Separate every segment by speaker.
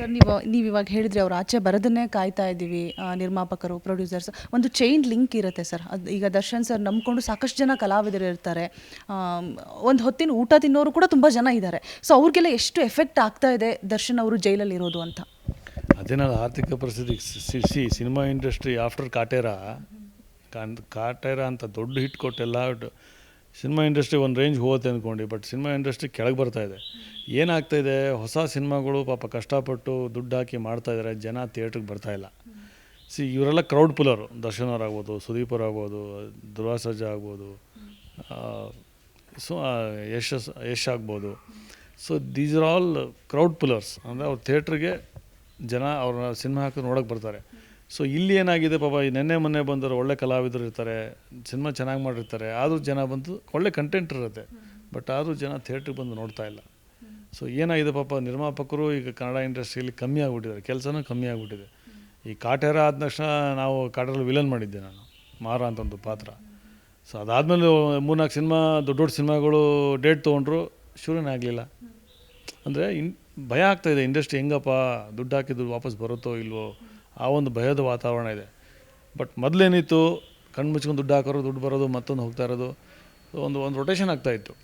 Speaker 1: Sir, ನೀವು ನೀವು ಇವಾಗ ಹೇಳಿದ್ರೆ ಅವ್ರು ಆಚೆ ಬರೋದನ್ನೇ ಕಾಯ್ತಾ ಇದ್ದೀವಿ ನಿರ್ಮಾಪಕರು ಪ್ರೊಡ್ಯೂಸರ್ಸ್ ಒಂದು ಚೈನ್ ಲಿಂಕ್ ಇರುತ್ತೆ ಸರ್. ಅದು ಈಗ ದರ್ಶನ್ ಸರ್ ನಂಬಿಕೊಂಡು ಸಾಕಷ್ಟು ಜನ ಕಲಾವಿದರು ಇರ್ತಾರೆ. ಒಂದು ಹೊತ್ತಿನ ಊಟ ತಿನ್ನೋರು ಕೂಡ ತುಂಬ ಜನ ಇದ್ದಾರೆ. ಸೊ ಅವ್ರಿಗೆಲ್ಲ ಎಷ್ಟು ಎಫೆಕ್ಟ್ ಆಗ್ತಾ ಇದೆ ದರ್ಶನ್ ಅವರು ಜೈಲಲ್ಲಿ ಇರೋದು ಅಂತ?
Speaker 2: ಅದೇನಲ್ಲ, ಆರ್ಥಿಕ ಪರಿಸ್ಥಿತಿ, C cinema industry after Kaatera Kaatera ಅಂತ ದೊಡ್ಡ ಹಿಟ್ ಕೊಟ್ಟೆಲ್ಲ ಸಿನಿಮಾ ಇಂಡಸ್ಟ್ರಿ ಒಂದು ರೇಂಜ್ ಹೋಗುತ್ತೆ ಅಂದ್ಕೊಂಡು ಬಟ್ ಸಿನಿಮಾ ಇಂಡಸ್ಟ್ರಿ ಕೆಳಗೆ ಬರ್ತಾ ಇದೆ. ಏನಾಗ್ತಾ ಇದೆ ಹೊಸ ಸಿನಿಮಾಗಳು ಪಾಪ ಕಷ್ಟಪಟ್ಟು ದುಡ್ಡು ಹಾಕಿ ಮಾಡ್ತಾ ಇದ್ದಾರೆ ಜನ ಥಿಯೇಟ್ರಿಗೆ ಬರ್ತಾಯಿಲ್ಲ ಸಿ, ಇವರೆಲ್ಲ ಕ್ರೌಡ್ ಪುಲರು ದರ್ಶನ್ ಅವ್ರು ಆಗ್ಬೋದು, ಸುದೀಪ್ ಅವ್ರು ಆಗ್ಬೋದು ಸರ್ಜಾ ಆಗ್ಬೋದು ಸೊ ಯಶ್ ಯಶ್ ಆಗ್ಬೋದು. So, these are all crowd pullers ಅಂದರೆ ಅವ್ರು ಥಿಯೇಟ್ರಿಗೆ ಜನ ಅವ್ರನ್ನ ಸಿನಿಮಾ ಹಾಕಿ ನೋಡೋಕ್ಕೆ ಬರ್ತಾರೆ. ಸೊ ಇಲ್ಲಿ ಏನಾಗಿದೆ ಪಾಪ, ಈ ನೆನ್ನೆ ಮೊನ್ನೆ ಬಂದರು ಒಳ್ಳೆ ಕಲಾವಿದರು ಇರ್ತಾರೆ, ಸಿನಿಮಾ ಚೆನ್ನಾಗಿ ಮಾಡಿರ್ತಾರೆ, ಆದರೂ ಜನ ಬಂದು ಒಳ್ಳೆ ಕಂಟೆಂಟ್ ಇರುತ್ತೆ ಬಟ್ ಆದರೂ ಜನ ಥಿಯೇಟ್ರಿಗೆ ಬಂದು ನೋಡ್ತಾ ಇಲ್ಲ. ಸೊ ಏನಾಗಿದೆ ಪಾಪ, ನಿರ್ಮಾಪಕರು ಈಗ ಕನ್ನಡ ಇಂಡಸ್ಟ್ರಿಯಲ್ಲಿ ಕಮ್ಮಿ ಆಗಿಬಿಟ್ಟಿದ್ದಾರೆ, ಕೆಲಸನೂ ಕಮ್ಮಿ ಆಗಿಬಿಟ್ಟಿದೆ. ಈ ಕಾಟೇರ ಆದ ತಕ್ಷಣ ನಾವು ಕಾಟೇರಲ್ಲಿ ವಿಲನ್ ಮಾಡಿದ್ದೆ ನಾನು, ಮಾರ ಅಂತ ಒಂದು ಪಾತ್ರ. ಸೊ ಅದಾದಮೇಲೆ ಮೂರ್ನಾಲ್ಕು ಸಿನಿಮಾ, ದೊಡ್ಡ ದೊಡ್ಡ ಸಿನಿಮಾಗಳು ಡೇಟ್ ತೊಗೊಂಡ್ರು, ಶುರುನೇ ಆಗಲಿಲ್ಲ. ಅಂದರೆ, ಇನ್ ಭಯ ಆಗ್ತಾಯಿದೆ ಇಂಡಸ್ಟ್ರಿ ಹೆಂಗಪ್ಪ, ದುಡ್ಡು ಹಾಕಿದ್ರು ವಾಪಸ್ ಬರುತ್ತೋ ಇಲ್ವೋ ಆ ಒಂದು ಭಯದ ವಾತಾವರಣ ಇದೆ. ಬಟ್ ಮೊದಲೇನಿತ್ತು, ಕಣ್ಣು ಮುಚ್ಕೊಂಡು ದುಡ್ಡು ಹಾಕೋರು, ದುಡ್ಡು ಬರೋದು, ಮತ್ತೊಂದು ಹೋಗ್ತಾ ಇರೋದು, ಒಂದು ಒಂದು ರೊಟೇಷನ್ ಆಗ್ತಾಯಿತ್ತು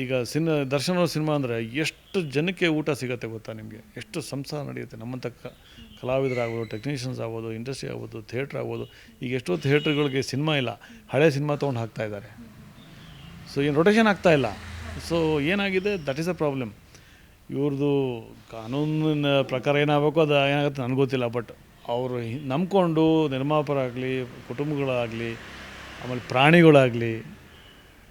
Speaker 2: ಈಗ ಸಿನ್ ದರ್ಶನ ಸಿನಿಮಾ ಅಂದರೆ ಎಷ್ಟು ಜನಕ್ಕೆ ಊಟ ಸಿಗುತ್ತೆ ಗೊತ್ತಾ ನಿಮಗೆ? ಎಷ್ಟು ಸಂಸಾರ ನಡೆಯುತ್ತೆ? ನಮ್ಮಂಥ ಕಲಾವಿದರಾಗ್ಬೋದು ಟೆಕ್ನಿಷಿಯನ್ಸ್ ಆಗ್ಬೋದು ಇಂಡಸ್ಟ್ರಿ ಆಗ್ಬೋದು ಥಿಯೇಟ್ರ್ ಆಗ್ಬೋದು, ಈಗ ಎಷ್ಟೋ ಥಿಯೇಟ್ರ್ಗಳಿಗೆ ಸಿನಿಮಾ ಇಲ್ಲ. ಹಳೆ ಸಿನಿಮಾ ತೊಗೊಂಡು ಹಾಕ್ತಾ ಇದ್ದಾರೆ. ಸೊ ಏನು ರೊಟೇಷನ್ ಆಗ್ತಾ ಇಲ್ಲ. ಸೊ ಏನಾಗಿದೆ? ದಟ್ ಈಸ್ ಅ ಪ್ರಾಬ್ಲಮ್ ಇವ್ರದ್ದು ಕಾನೂನಿನ ಪ್ರಕಾರ ಏನಾಗಬೇಕು, ಅದು ಏನಾಗುತ್ತೆ ನನಗೆ ಗೊತ್ತಿಲ್ಲ ಬಟ್ ಅವರು ನಂಬಿಕೊಂಡು ನಿರ್ಮಾಪರಾಗಲಿ ಕುಟುಂಬಗಳಾಗಲಿ, ಆಮೇಲೆ ಪ್ರಾಣಿಗಳಾಗಲಿ,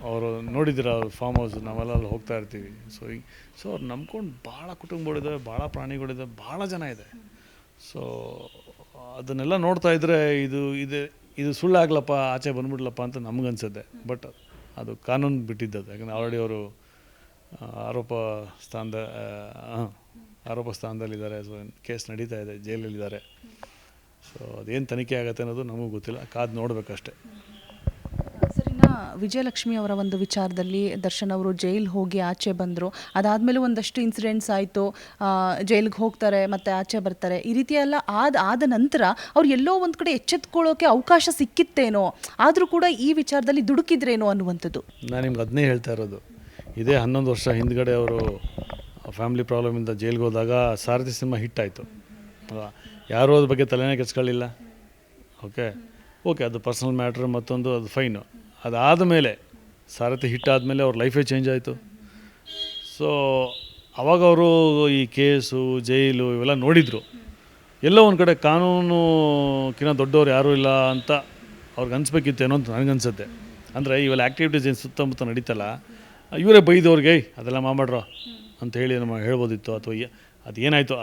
Speaker 2: ಅವರು ನೋಡಿದ್ರು ಅವ್ರ ಫಾರ್ಮ್ ಹೌಸ್ ನಾವೆಲ್ಲ ಅಲ್ಲಿ ಹೋಗ್ತಾ ಇರ್ತೀವಿ. ಸೊ ಈ ಸೊ ಅವ್ರು ನಂಬ್ಕೊಂಡು ಭಾಳ ಕುಟುಂಬಗಳಿದೆ, ಭಾಳ ಪ್ರಾಣಿಗಳಿದೆ, ಭಾಳ ಜನ ಇದೆ. ಸೊ ಅದನ್ನೆಲ್ಲ ನೋಡ್ತಾ ಇದ್ದರೆ ಇದು, ಇದೆ, ಇದು ಸುಳ್ಳಾಗ್ಲಪ್ಪ ಆಚೆ ಬಂದ್ಬಿಡ್ಲಪ್ಪ ಅಂತ ನಮಗನ್ಸುತ್ತೆ. ಬಟ್ ಅದು ಕಾನೂನು ಬಿಟ್ಟಿದ್ದದು ಯಾಕಂದರೆ ಆಲ್ರೆಡಿ ಅವರು ಆರೋಪ ಸ್ಥಾನದ ಆರೋಪ ಸ್ಥಾನದಲ್ಲಿದ್ದಾರೆ. ಸೊ ಕೇಸ್ ನಡೀತಾ ಇದೆ, ಜೈಲಲ್ಲಿದ್ದಾರೆ. ಸೊ ಅದೇನು ತನಿಖೆ ಆಗುತ್ತೆ ಅನ್ನೋದು ನಮಗೂ ಗೊತ್ತಿಲ್ಲ. ಕಾದು ನೋಡಬೇಕಷ್ಟೆ.
Speaker 1: ಸರಿನಾ ವಿಜಯಲಕ್ಷ್ಮಿ ಅವರ ಒಂದು ವಿಚಾರದಲ್ಲಿ ದರ್ಶನ್ ಅವರು ಜೈಲ್ ಹೋಗಿ ಆಚೆ ಬಂದರು. ಅದಾದಮೇಲೆ ಒಂದಷ್ಟು ಇನ್ಸಿಡೆಂಟ್ಸ್ ಆಯಿತು. ಜೈಲ್ಗೆ ಹೋಗ್ತಾರೆ ಮತ್ತು ಆಚೆ ಬರ್ತಾರೆ. ಈ ರೀತಿ ಎಲ್ಲ ಆದ ಆದ ನಂತರ ಅವ್ರು ಎಲ್ಲೋ ಒಂದು ಕಡೆ ಎಚ್ಚೆತ್ಕೊಳ್ಳೋಕೆ ಅವಕಾಶ ಸಿಕ್ಕಿತ್ತೇನೋ ಆದರೂ ಕೂಡ ಈ ವಿಚಾರದಲ್ಲಿ ದುಡುಕಿದ್ರೇನೋ ಅನ್ನುವಂಥದ್ದು.
Speaker 2: ನಾನು ನಿಮ್ಗೆ ಅದನ್ನೇ ಹೇಳ್ತಾ ಇರೋದು. ಇದೇ ಹನ್ನೊಂದು ವರ್ಷ ಹಿಂದ್ಗಡೆ ಅವರು ಫ್ಯಾಮಿಲಿ ಪ್ರಾಬ್ಲಮಿಂದ ಜೈಲಿಗೆ ಹೋದಾಗ ಸಾರಥಿ ಸಿನಿಮಾ ಹಿಟ್ ಆಯಿತು. ಯಾರೂ ಅದ್ರ ಬಗ್ಗೆ ತಲೆನೇ ಕೆಚ್ಕೊಳ್ಳಿಲ್ಲ ಓಕೆ ಓಕೆ ಅದು ಪರ್ಸನಲ್ ಮ್ಯಾಟ್ರ್ ಮತ್ತೊಂದು ಅದು ಫೈನು ಅದಾದ ಮೇಲೆ ಸಾರಥಿ ಹಿಟ್ ಆದಮೇಲೆ ಅವ್ರ ಲೈಫೇ ಚೇಂಜ್ ಆಯಿತು. ಸೊ ಅವಾಗ ಅವರು ಈ ಕೇಸು ಜೈಲು ಇವೆಲ್ಲ ನೋಡಿದರು. ಎಲ್ಲೋ ಒಂದು ಕಡೆ ಕಾನೂನುಕಿನ್ನ ದೊಡ್ಡವ್ರು ಯಾರೂ ಇಲ್ಲ ಅಂತ ಅವ್ರಿಗೆ ಅನಿಸ್ಬೇಕಿತ್ತೇನೋ ಅಂತ ನನಗನ್ಸುತ್ತೆ ಅಂದರೆ ಇವೆಲ್ಲ ಆ್ಯಕ್ಟಿವಿಟೀಸ್ ಏನು ಸುತ್ತಮುತ್ತ ನಡೀತಲ್ಲ ಇವರೇ ಬೈದವ್ರಿಗೆ "ಏಯ್, ಅದೆಲ್ಲ ಮಾಡ್ರೋ ಅಂತ ಹೇಳಿ ನಮ್ಮ ಹೇಳ್ಬೋದಿತ್ತು ಅಥವಾ ಅದು ಏನಾಯಿತು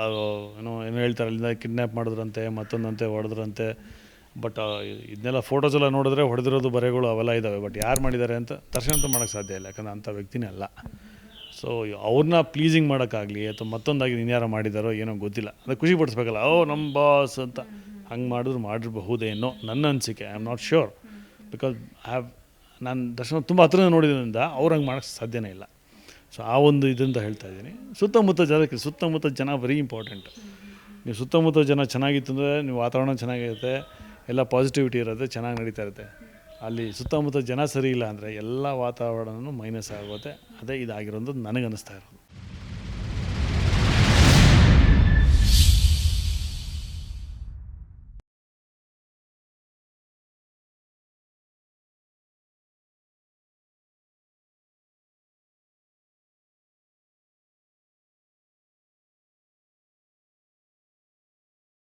Speaker 2: ಏನೋ ಏನೋ ಹೇಳ್ತಾರೆ, ಅಲ್ಲಿಂದ ಕಿಡ್ನ್ಯಾಪ್ ಮಾಡಿದ್ರಂತೆ, ಮತ್ತೊಂದಂತೆ ಹೊಡೆದ್ರಂತೆ. ಬಟ್ ಇದನ್ನೆಲ್ಲ ಫೋಟೋಸ್ ಎಲ್ಲ ನೋಡಿದ್ರೆ ಹೊಡೆದಿರೋದು ಬರೆಗಳು ಅವೆಲ್ಲ ಇದ್ದಾವೆ ಬಟ್ ಯಾರು ಮಾಡಿದ್ದಾರೆ ಅಂತ ದರ್ಶನ ಮಾಡೋಕ್ಕೆ ಸಾಧ್ಯ ಇಲ್ಲ, ಯಾಕಂದ್ರೆ ಅಂಥ ವ್ಯಕ್ತಿನೇ ಅಲ್ಲ. ಸೊ ಅವ್ರನ್ನ ಪ್ಲೀಸಿಂಗ್ ಮಾಡೋಕ್ಕಾಗಲಿ ಅಥವಾ ಮತ್ತೊಂದಾಗಿ ಇನ್ಯಾರೋ ಮಾಡಿದಾರೋ ಏನೋ ಗೊತ್ತಿಲ್ಲ. ಅದು ಖುಷಿ ಪಡಿಸ್ಬೇಕಲ್ಲ, ಓ ನಮ್ಮ ಬಾಸ್ ಅಂತ. ಹಂಗೆ ಮಾಡಿದ್ರು ಮಾಡಿರಬಹುದೇನೋ ನನ್ನ ಅನಿಸಿಕೆ I am not sure because I have ನಾನು ದರ್ಶನ ತುಂಬ ಹತ್ರ ನೋಡಿದ್ರಿಂದ ಅವ್ರು ಹಂಗೆ ಮಾಡೋಕ್ಕೆ ಸಾಧ್ಯನೇ ಇಲ್ಲ. ಸೊ ಆ ಒಂದು ಇದರಿಂದ ಹೇಳ್ತಾ ಇದ್ದೀನಿ. ಸುತ್ತಮುತ್ತ ಜನಕ್ಕೆ, ಸುತ್ತಮುತ್ತ ಜನ ವೆರಿ ಇಂಪಾರ್ಟೆಂಟ್ ನೀವು ಸುತ್ತಮುತ್ತ ಜನ ಚೆನ್ನಾಗಿತ್ತು ಅಂದರೆ ನೀವು ವಾತಾವರಣ ಚೆನ್ನಾಗಿರುತ್ತೆ, ಎಲ್ಲ ಪಾಸಿಟಿವಿಟಿ ಇರುತ್ತೆ, ಚೆನ್ನಾಗಿ ನಡೀತಾ ಇರುತ್ತೆ. ಅಲ್ಲಿ ಸುತ್ತಮುತ್ತ ಜನ ಸರಿ ಇಲ್ಲ ಅಂದರೆ ಎಲ್ಲ ವಾತಾವರಣವೂ ಮೈನಸ್ ಆಗುತ್ತೆ. ಅದೇ ಇದಾಗಿರೋದು ನನಗನ್ನಿಸ್ತಾ ಇರೋದು.